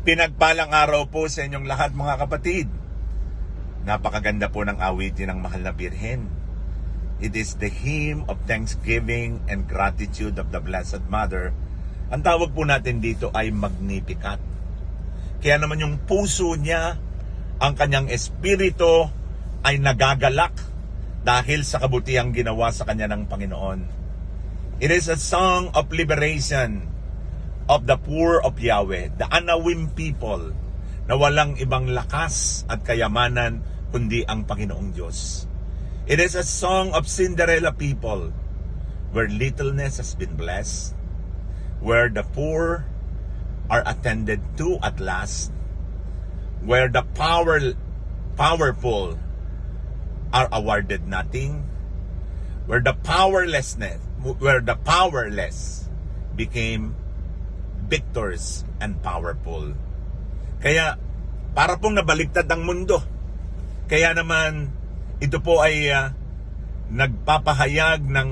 Pinagpalang araw po sa inyong lahat mga kapatid. Napakaganda po ng awitin ng Mahal na Birhen. It is the hymn of thanksgiving and gratitude of the Blessed Mother. Ang tawag po natin dito ay Magnificat. Kaya naman yung puso niya, ang kanyang espiritu ay nagagalak dahil sa kabutihang ginawa sa kanya ng Panginoon. It is a song of liberation of the poor of Yahweh, the unawim people na walang ibang lakas at kayamanan kundi ang Panginoong Diyos. It is a song of Cinderella people where littleness has been blessed, where the poor are attended to at last, where the power powerful are awarded nothing, where the powerlessness, where the powerless became victors and powerful. Kaya, para pong nabaliktad ang mundo. Kaya naman, ito po ay ah, nagpapahayag ng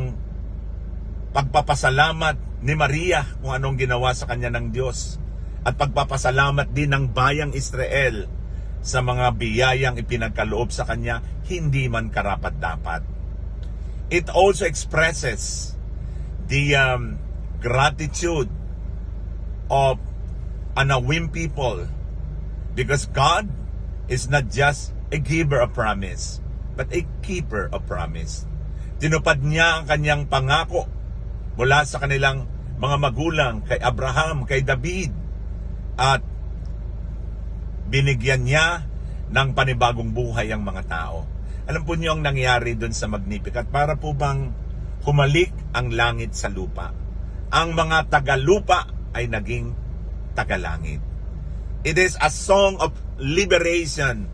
pagpapasalamat ni Maria kung anong ginawa sa kanya ng Diyos. At pagpapasalamat din ng bayang Israel sa mga biyayang ipinagkaloob sa kanya, hindi man karapat-dapat. It also expresses the um, gratitude of unawim people because God is not just a giver of promise but a keeper of promise. Tinupad niya ang kanyang pangako mula sa kanilang mga magulang kay Abraham, kay David at binigyan niya ng panibagong buhay ang mga tao. Alam po niyo ang nangyari doon sa Magnificat para po bang humalik ang langit sa lupa. Ang mga tagalupa ay naging tagalangit. It is a song of liberation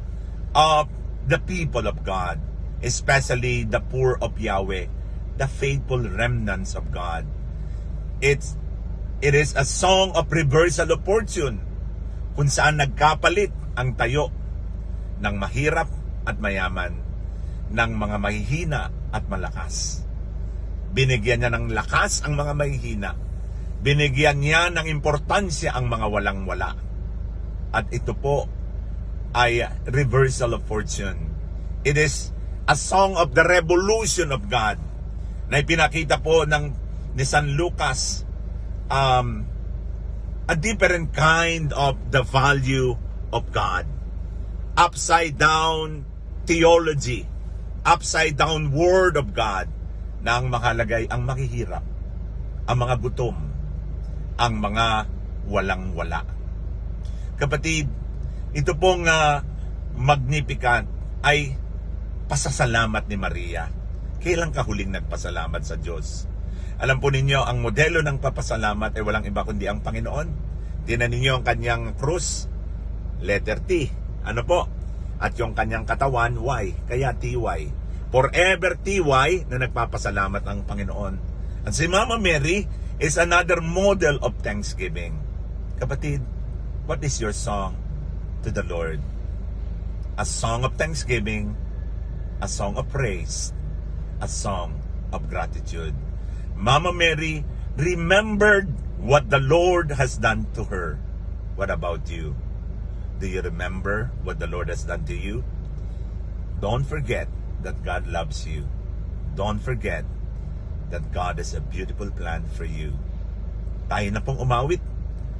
of the people of God, especially the poor of Yahweh, the faithful remnants of God. It's it is a song of reversal of fortune kung saan nagkapalit ang tayo ng mahirap at mayaman, ng mga mahihina at malakas. Binigyan niya ng lakas ang mga mahihina. Binigyan niya ng importansya ang mga walang-wala. At ito po ay reversal of fortune. It is a song of the revolution of God na ipinakita po ng ni San Lucas um, a different kind of the value of God. Upside down theology, upside down word of God na ang makalagay ang makihirap, ang mga gutom, ang mga walang-wala. Kapatid, ito pong uh, Magnificat ay pasasalamat ni Maria. Kailan ka huling nagpasalamat sa Diyos? Alam po ninyo, ang modelo ng papasalamat ay walang iba kundi ang Panginoon. Tinan ninyo ang kanyang krus, letter T. Ano po? At yung kanyang katawan, Y. Kaya TY. Forever TY na nagpapasalamat ang Panginoon. At si Mama Mary is another model of thanksgiving. Kapatid, what is your song to the Lord? A song of thanksgiving, a song of praise, a song of gratitude. Mama Mary remembered what the Lord has done to her. What about you? Do you remember what the Lord has done to you? Don't forget that God loves you. Don't forget that God has a beautiful plan for you. Tayo na pong umawit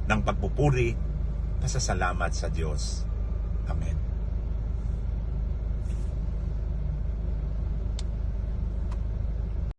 ng pagpupuri, pasasalamat sa Diyos. Amen.